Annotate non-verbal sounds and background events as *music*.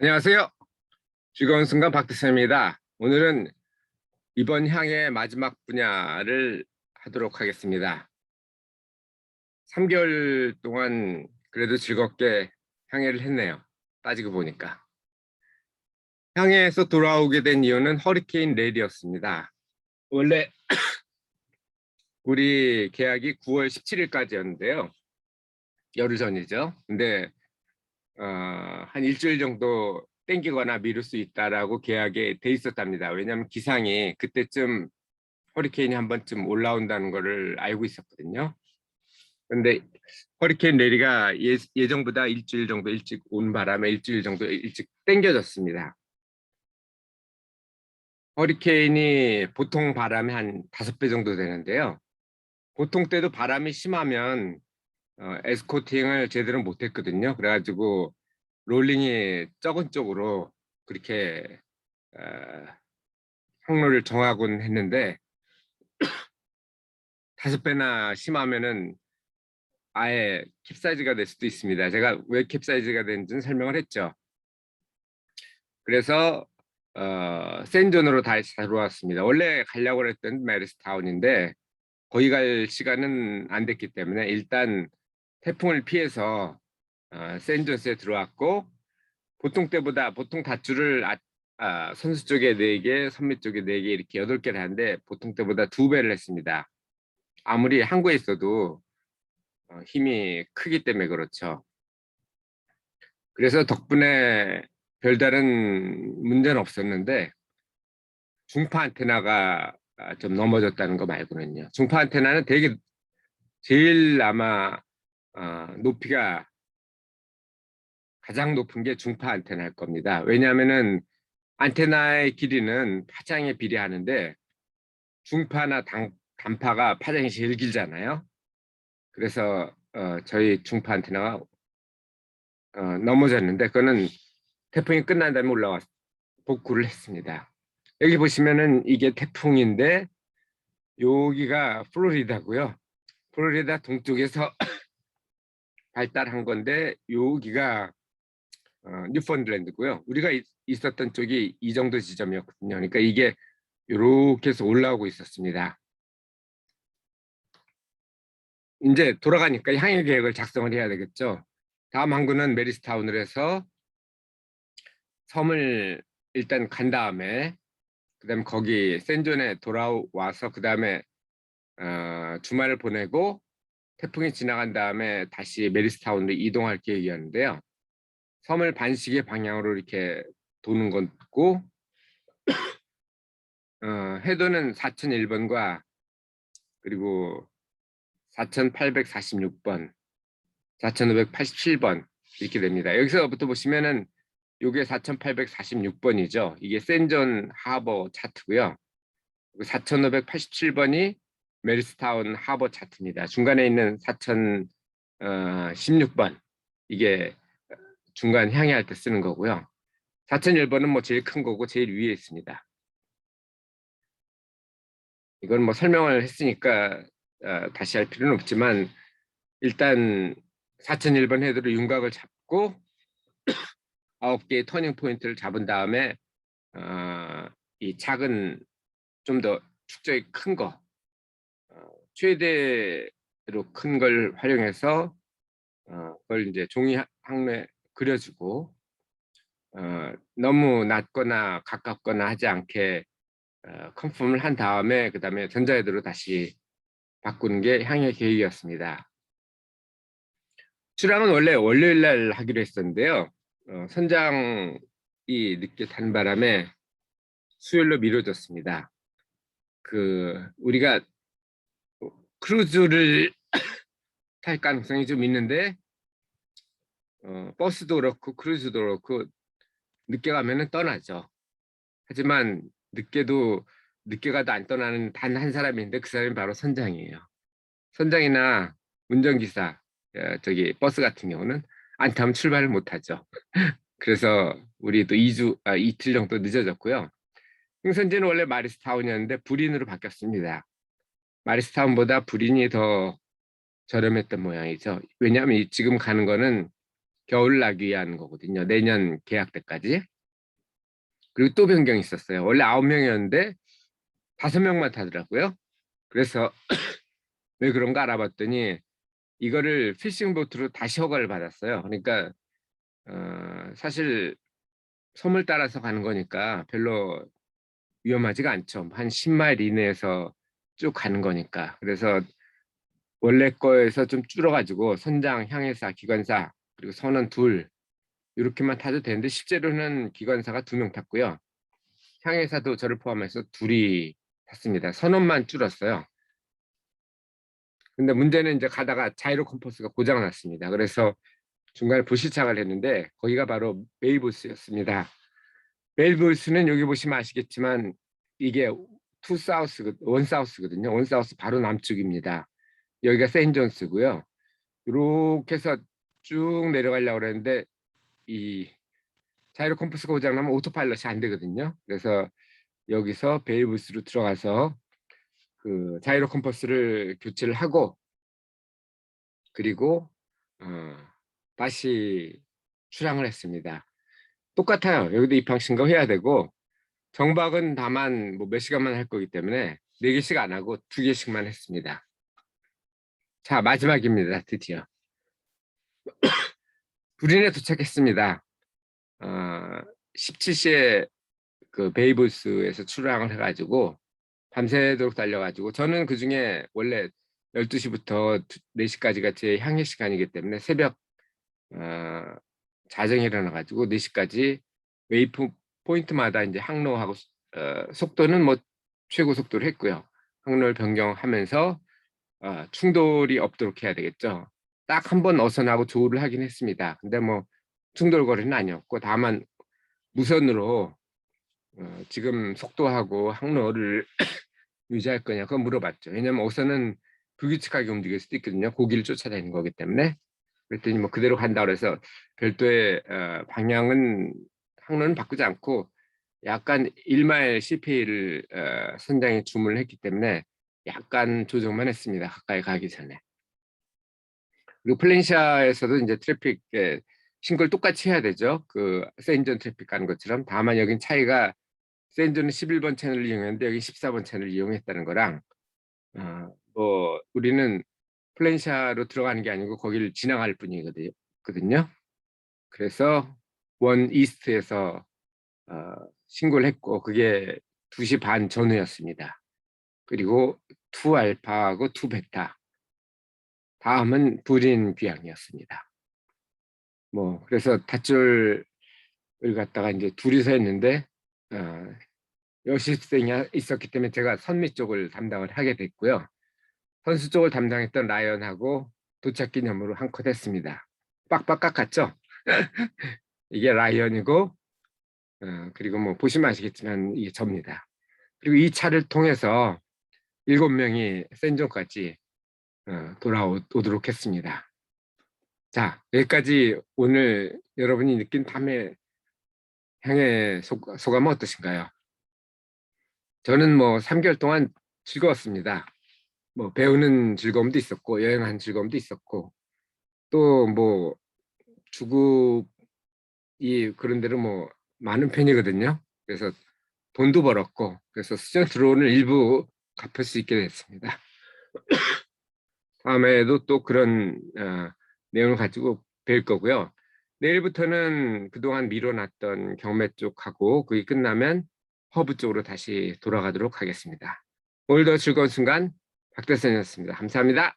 안녕하세요. 즐거운 순간 박대선입니다. 오늘은 이번 향의 마지막 분야를 하도록 하겠습니다. 3개월 동안 그래도 즐겁게 향해를 했네요. 따지고 보니까. 향해에서 돌아오게 된 이유는 허리케인 레디였습니다. 원래 *clears throat* 우리 계약이 9월 17일까지였는데요. 열흘 전이죠. 근데 어, 한 일주일 정도 땡기거나 미룰 수 있다라고 계약에 돼 있었답니다. 왜냐하면 기상이 그때쯤 허리케인이 한 번쯤 올라온다는 거를 알고 있었거든요. 근데 허리케인 레리가 예, 예정보다 일주일 정도 일찍 온 바람에 일주일 정도 일찍 땡겨졌습니다. 허리케인이 보통 바람이 한 다섯 배 정도 되는데요. 보통 때도 바람이 심하면 어, 에스코팅을 제대로 못했거든요. 그래가지고 롤링이 적은 쪽으로 그렇게 어, 항로를 정하곤 했는데 *clears throat* 다섯 배나 심하면은 아예 캡사이즈가 될 수도 있습니다. 제가 왜 캡사이즈가 되는지는 설명을 했죠. 그래서 어, 센존으로 다시 들어왔습니다. 원래 가려고 했던 메리스타운인데 거기 갈 시간은 안 됐기 때문에 일단 태풍을 피해서 어, 센존스에 들어왔고 보통 때보다 보통 닷줄을 아, 아, 선수 쪽에 4개, 선미 쪽에 4개 이렇게 8개를 하는데 보통 때보다 두 배를 했습니다. 아무리 항구에 있어도 어, 힘이 크기 때문에 그렇죠. 그래서 덕분에 별다른 문제는 없었는데 중파 안테나가 아, 좀 넘어졌다는 거 말고는요. 중파 안테나는 되게 제일 아마 어, 높이가 가장 높은 게 중파 안테나일 겁니다. 왜냐하면은 안테나의 길이는 파장에 비례하는데 중파나 당, 단파가 파장이 제일 길잖아요. 그래서 어, 저희 중파 안테나가 어, 넘어졌는데 그거는 태풍이 끝난 다음에 올라와 복구를 했습니다. 여기 보시면은 이게 태풍인데 여기가 플로리다고요. 플로리다 동쪽에서 발달한 건데 여기가 어, 뉴펀드랜드고요. 우리가 있, 있었던 쪽이 이 정도 지점이었거든요. 그러니까 이게 이렇게 해서 올라오고 있었습니다. 이제 돌아가니까 향해 계획을 작성을 해야 되겠죠. 다음 항구는 메리스타운을 해서 섬을 일단 간 다음에 그다음 거기 센존에 돌아와서 그다음에 어, 주말을 보내고 태풍이 지나간 다음에 다시 메리스타운으로 이동할 계획이었는데요. 섬을 반시계 방향으로 이렇게 도는 거고 *coughs* 어, 해도는 4001번과 그리고 4846번, 4587번 이렇게 됩니다. 여기서부터 보시면은 요게 4846번이죠. 이게 센전 하버 차트고요. 4587번이 메리스타운 하버 차트입니다. 중간에 있는 4016번 이게 중간 향해할 때 쓰는 거고요. 4001번은 뭐 제일 큰 거고 제일 위에 있습니다. 이건 뭐 설명을 했으니까 어, 다시 할 필요는 없지만 일단 4001번 헤드로 윤곽을 잡고 *clears throat* 9개의 터닝 포인트를 잡은 다음에 어, 이 작은 좀 더 축적이 큰 거, 어, 최대로 큰 걸 활용해서 어, 그걸 이제 종이 항로에 그려주고 어, 너무 낮거나 가깝거나 하지 않게 어, 컨펌을 한 다음에 그 다음에 전자헤드로 다시 바꾸는 게 향의 계획이었습니다. 출항은 원래 월요일 날 하기로 했었는데요. 어, 선장이 늦게 탄 바람에 수요일로 미뤄졌습니다. 그 우리가 크루즈를 *coughs* 탈 가능성이 좀 있는데 어, 버스도 그렇고 크루즈도 그렇고 늦게 가면은 떠나죠. 하지만 늦게도 늦게 가도 안 떠나는 단 한 사람인데 그 사람이 바로 선장이에요. 선장이나 운전기사, 어, 저기 버스 같은 경우는 안 타면 출발을 못 하죠. *laughs* 그래서 우리도 2주, 아, 이틀 정도 늦어졌고요. 행선지는 원래 마리스타운이었는데 불인으로 바뀌었습니다. 마리스타운보다 불인이 더 저렴했던 모양이죠. 왜냐하면 지금 가는 거는 겨울 나기 위한 거거든요. 내년 계약 때까지. 그리고 또 변경이 있었어요. 원래 아홉 명이었는데 다섯 명만 타더라고요. 그래서 *clears throat* 왜 그런가 알아봤더니 이거를 피싱 보트로 다시 허가를 받았어요. 그러니까 어, 사실 섬을 따라서 가는 거니까 별로 위험하지가 않죠. 한 10마일 이내에서 쭉 가는 거니까. 그래서 원래 거에서 좀 줄어가지고 선장, 향해사, 기관사 그리고 선원 둘 이렇게만 타도 되는데 실제로는 기관사가 두 명 탔고요. 향해사도 저를 포함해서 둘이 탔습니다. 선원만 줄었어요. 근데 문제는 이제 가다가 자이로 컴퍼스가 고장 났습니다. 그래서 중간에 불시착을 했는데 거기가 바로 메이보스였습니다. 메이보스는 여기 보시면 아시겠지만 이게 투 사우스 원 사우스거든요. 원 사우스 바로 남쪽입니다. 여기가 세인존스고요. 이렇게 해서 쭉 내려가려고 그랬는데 이 자이로 컴퍼스가 고장 나면 오토파일럿이 안 되거든요. 그래서 여기서 베이브스로 들어가서 그 자이로 컴퍼스를 교체를 하고 그리고 어, 다시 출항을 했습니다. 똑같아요. 여기도 입항 신고 해야 되고 정박은 다만 뭐 몇 시간만 할 거기 때문에 네 개씩 안 하고 두 개씩만 했습니다. 자 마지막입니다. 드디어 *coughs* 불인에 도착했습니다. 어, 17시에 그 베이브스에서 출항을 해가지고 밤새도록 달려가지고 저는 그 중에 원래 12시부터 4시까지가 제 향해 시간이기 때문에 새벽 어, 자정에 일어나가지고 4시까지 웨이프 포인트마다 이제 항로하고 어, 속도는 뭐 최고 속도로 했고요. 항로를 변경하면서 어, 충돌이 없도록 해야 되겠죠. 딱 한 번 어선하고 조우를 하긴 했습니다. 근데 뭐 충돌 거리는 아니었고 다만 무선으로 어, 지금 속도하고 항로를 *clears throat* 유지할 거냐고 물어봤죠. 왜냐면 어선은 불규칙하게 움직일 수도 있거든요. 고기를 쫓아다니는 거기 때문에. 그랬더니 뭐 그대로 간다 그래서 별도의 어, 방향은 항로는 바꾸지 않고 약간 1마일 CP를 어, 선장이 주문을 했기 때문에 약간 조정만 했습니다. 가까이 가기 전에. 그리고 플랜시아에서도 이제 트래픽 신고를 똑같이 해야 되죠. 그 세인전 트래픽 가는 것처럼. 다만 여긴 차이가 세인전은 11번 채널을 이용했는데 여기 14번 채널을 이용했다는 거랑 어, 뭐 우리는 플랜샤로 들어가는 게 아니고 거기를 지나갈 뿐이거든요. 그래서 원 이스트에서 어, 신고를 했고 그게 2시 반 전후였습니다. 그리고 투 알파하고 투 베타 다음은 불인 귀향이었습니다. 뭐 그래서 닷줄을 갖다가 이제 둘이서 했는데 어, 여실생이 있었기 때문에 제가 선미 쪽을 담당을 하게 됐고요. 선수 쪽을 담당했던 라이언하고 도착 기념으로 한 컷 했습니다. 빡빡 깎았죠? *laughs* 이게 라이언이고 어, 그리고 뭐 보시면 아시겠지만 이게 접니다. 그리고 이 차를 통해서 일곱 명이 센종까지 어, 돌아오도록 했습니다. 자 여기까지 오늘 여러분이 느낀 밤의 향의 소, 소감은 어떠신가요? 저는 뭐 3개월 동안 즐거웠습니다. 뭐 배우는 즐거움도 있었고 여행하는 즐거움도 있었고 또 뭐 주국 이 그런 데로 뭐 많은 편이거든요. 그래서 돈도 벌었고 그래서 수전 드론을 일부 갚을 수 있게 됐습니다. *coughs* 다음에도 또 그런 어, 내용을 가지고 뵐 거고요. 내일부터는 그동안 미뤄놨던 경매 쪽하고 그게 끝나면 허브 쪽으로 다시 돌아가도록 하겠습니다. 오늘도 즐거운 순간 박대선이었습니다. 감사합니다.